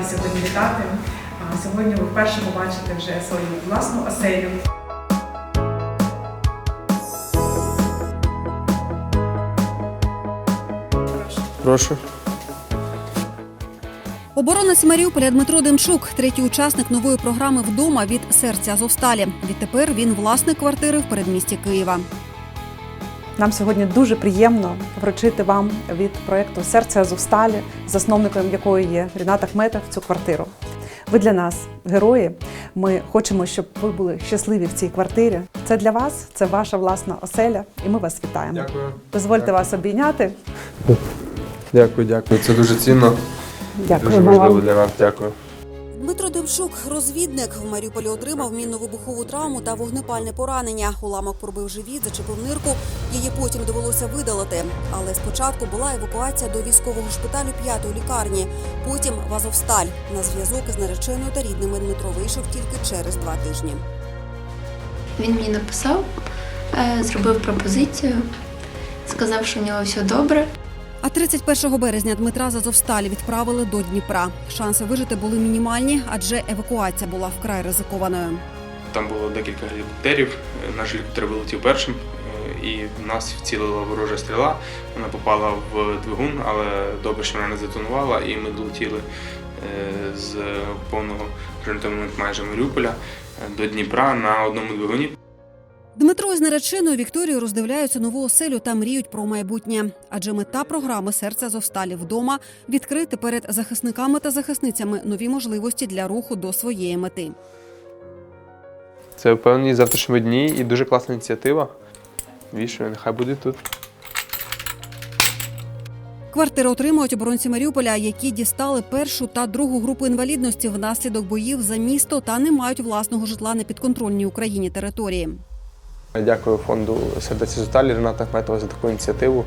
вас сьогодні вітати. Сьогодні ви вперше побачите вже свою власну оселю. Прошу. Оборонець Маріуполя Дмитро Демчук, третій учасник нової програми Вдома від серця Азовсталі. Відтепер він власник квартири в передмісті Києва. Нам сьогодні дуже приємно вручити вам від проєкту Серце Азовсталі, засновником якої є Рінат Ахметов, цю квартиру. Ви для нас герої. Ми хочемо, щоб ви були щасливі в цій квартирі. Це для вас, це ваша власна оселя, і ми вас вітаємо. Дякую. Дозвольте вас обійняти. Дякую, дякую. Це дуже цінно. Дякую. Дуже важливо для нас. Дякую. Дмитро Демчук, розвідник в Маріуполі, отримав мінно-вибухову травму та вогнепальне поранення. Уламок пробив живіт, зачепив нирку. Її потім довелося видалити. Але спочатку була евакуація до військового шпиталю п'ятої лікарні. Потім в Азовсталь. На зв'язок із нареченою та рідними Дмитро вийшов тільки через два тижні. Він мені написав, е, зробив пропозицію, сказав, що у нього все добре. А 31 березня Дмитра з Азовсталі відправили до Дніпра. Шанси вижити були мінімальні, адже евакуація була вкрай ризикованою. Там було декілька гелікоптерів. Наш гелікоптер вилетів першим, е, і в нас вцілила ворожа стріла. Вона попала в двигун, але добре, що вона не затонувала, і ми долетіли е, з повного майже Маріуполя е, до Дніпра на одному двигуні. Дмитро із нареченою Вікторією роздивляються нову оселю та мріють про майбутнє. Адже мета програми Серце Азовсталі вдома відкрити перед захисниками та захисницями нові можливості для руху до своєї мети. Це впевнені завтрашні дні і дуже класна ініціатива. Вішаю, нехай буде тут. Квартири отримують оборонці Маріуполя, які дістали першу та другу групу інвалідності внаслідок боїв за місто та не мають власного житла на підконтрольній Україні території. Дякую фонду Сердеці Зуталі Рената Ахметова за таку ініціативу.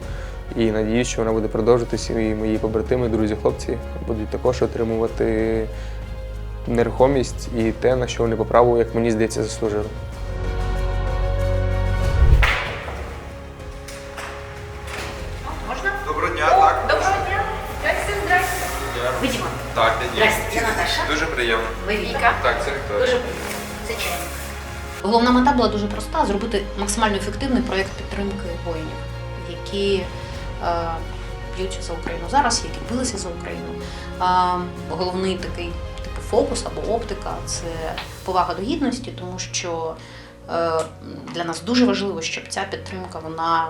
І надіюсь, що вона буде продовжуватися. І мої побратими, друзі, хлопці будуть також отримувати нерухомість і те, на що вони по праву, як мені здається, заслужили. Доброго дня, так. Доброго дня. Здрасте. Ви Так, я. Здрасте, це Наташа. Дуже приємно. Ви Віка. Так, це Вікторія. Дуже приємно. Це чайник. Головна мета була дуже проста: зробити максимально ефективний проєкт підтримки воїнів, які е, б'ються за Україну зараз, які билися за Україну. Головний такий типу фокус або оптика це повага до гідності, тому що е, для нас дуже важливо, щоб ця підтримка вона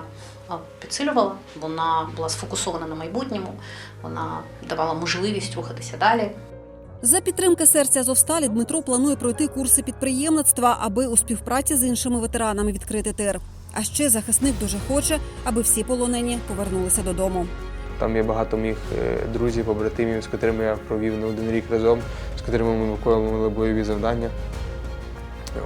е, підсилювала, вона була сфокусована на майбутньому, вона давала можливість рухатися далі. За підтримки серця Азовсталі Дмитро планує пройти курси підприємництва, аби у співпраці з іншими ветеранами відкрити тир. А ще захисник дуже хоче, аби всі полонені повернулися додому. Там є багато моїх е, друзів, побратимів, з котрими я провів не один рік разом, з котрими ми виконували бойові завдання.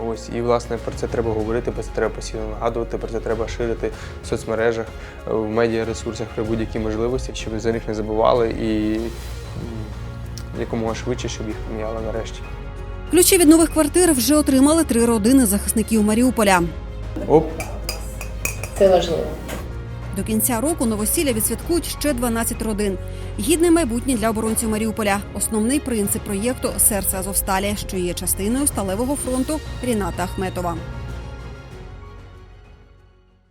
Ось і власне про це треба говорити, про це треба постійно нагадувати, про це треба ширити в соцмережах, в медіаресурсах при будь-якій можливості, щоб за них не забували і якомога швидше, щоб їх поміняли нарешті. Ключі від нових квартир вже отримали три родини захисників Маріуполя. Оп! Це важливо. До кінця року новосілля відсвяткують ще 12 родин. Гідне майбутнє для оборонців Маріуполя. Основний принцип проєкту Серце Азовсталі, що є частиною сталевого фронту Ріната Ахметова.